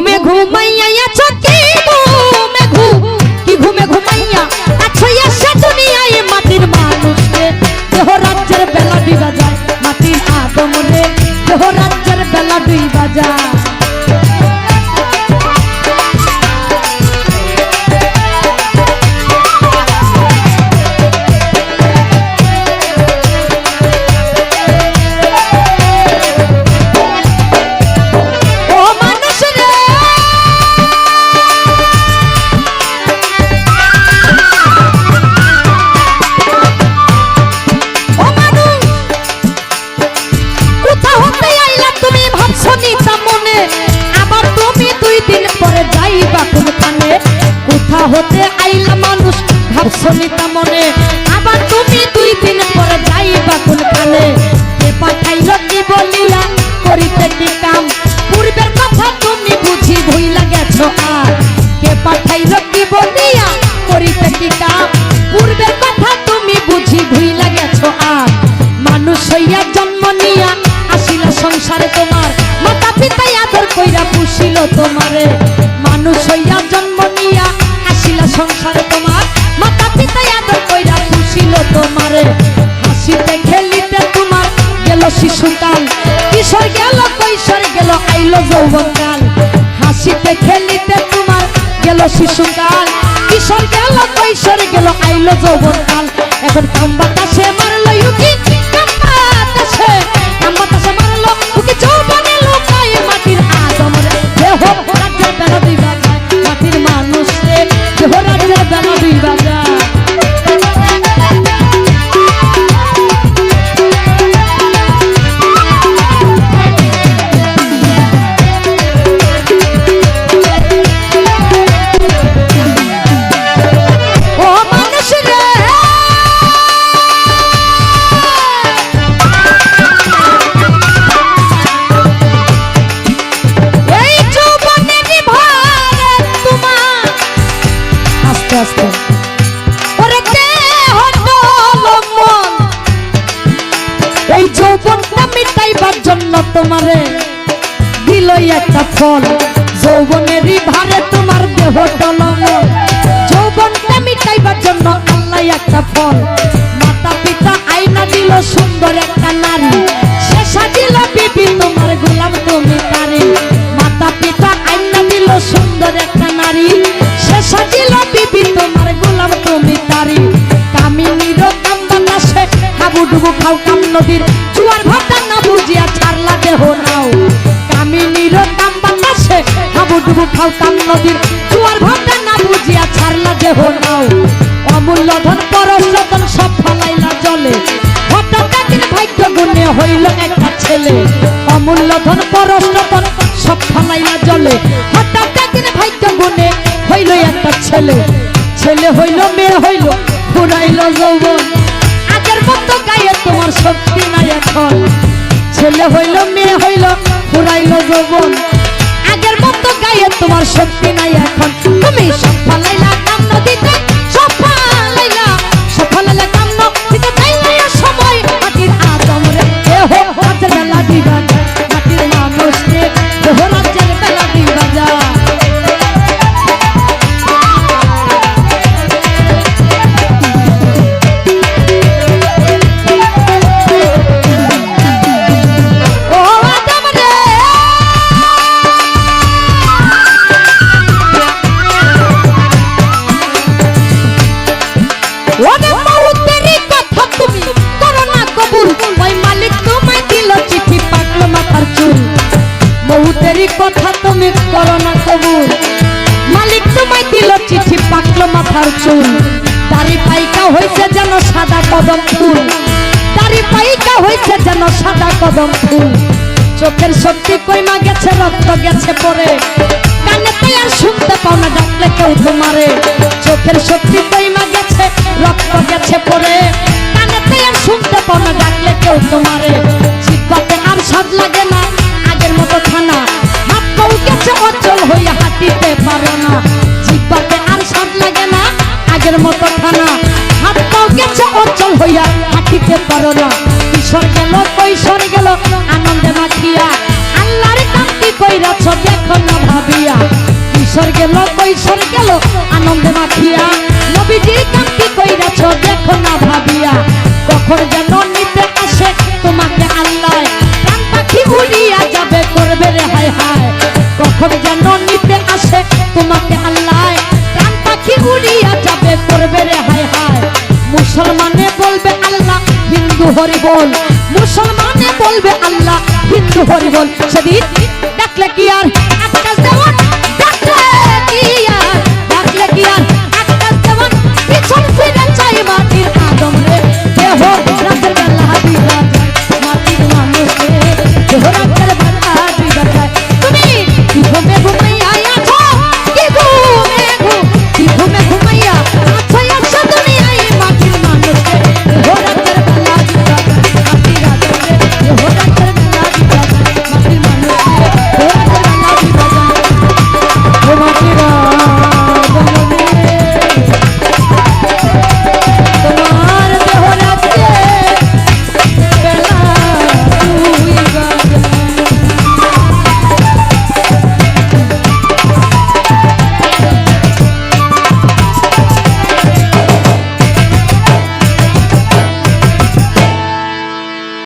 ঘুমে ঘুমাইয়া আছো কি ঘুমে ঘুম, কি ঘুমে ঘুমাইয়া? আছো এসে দুনিয়ায় মাটির মানুষ রে। দেহ রাজ্যের বেলা দুই বাজায়, মাটির আদম দেহ রাজ্যের বেলা দুই যায় কোথা হতে আইলা মানুষ ভাবছ নিতা মনে আবার তুমি দুই দিন পরে যাইবা কোনখানে? কে পাঠাইল, কি বলিয়া করিতে কি কাম? পূর্বের কথা তুমি বুঝি ভুইলা গেছো আর। কে পাঠাইল, কি বলিয়া, করিতে কি কাম? পূর্বের কথা তুমি বুঝি ভুইলা গেছো আর। মানুষ হইয়া জন্ম নিয়া, আসিল সংসারে তোমার। গেল শিশুকাল কিশোর গেল, কৈশোর গেল, আইল যৌবনকাল হাসিতে, খেলিতে তোমার গেল শিশুকাল কিশোর গেল, কৈশোর গেল, আইল যৌবনকাল এখন কাম বাতাসে মারলো এই যৌবনটা মিটাইবার জন্য তোমারে দিলই একটা ফল। যৌবনেরই ভারে তোমার দেহ টলম যৌবনটা মিটাইবার জন্য আল্লাহ একটা ফল। মাতা পিতা আইনা দিল সুন্দর একটা নারী। সে সাজিল কাম নদীর জুয়ার ভাটা না বুঝিয়া ছাড়লা দেহ নাও। অমূল্য ধন পরশতন সব ফলাইলা জলে। হঠাৎ একদিন ভাগ্য গুণে হইল একটা ছেলে। অমূল্য ধন পরশতন সব ফলাইলা জলে। হঠাৎ একদিন ভাগ্য গুণে হইল একটা ছেলে। ছেলে হইল, মেয়ে হইল ফুরাইল যৌবন। আগের মতো গায়ে তোমার শক্তি নাই এখন। ছেলে হইল, মেয়ে হইল ফুরাইল যৌবন। গায়ে তোমার শক্তি নাই এখন। তুমি সব ফালাইলা মৌতেরই কথা তুমি করো না কবুল মালিক তোমায় দিল চিঠি, পাকলো মাথার চুল। দাড়ি পাইকা হয়েছে যেন সাদা কদম ফুল। দাড়ি পাইকা হয়েছে যেন সাদা কদম ফুল। চোখের শক্তি কইমা গেছে, রক্ত গেছে পরে। কানে তাই আর শুনতে পাও না, ডাকলে কেউ তোমারে চোখের শক্তি কইমা গেছে, রক্ত গেছে পরে। কানে তাই আর শুনতে পাও না, ডাকলে কেউ তোমারে জিব্বাতে আর স্বাদ লাগে না আগের মতো থানা। হাত পাও গেছে, অচল হইয়া হাঁটিতে পারো না কিশোর গেল কৈশোর গেল, আনন্দে মাখিয়া। আল্লাহর কান্তি কইরাছ, দেখো না ভাবিয়া। কিশোর গেল, কৈশোর গেল, আনন্দে মাখিয়া। নবীজি কান্তি কইরাছ, দেখো না ভাবিয়া। কখন যেন হরি বল মুসলমানে বলবে আল্লাহ হিন্দু হরি বল সেদিন দেখলে কি আর একটা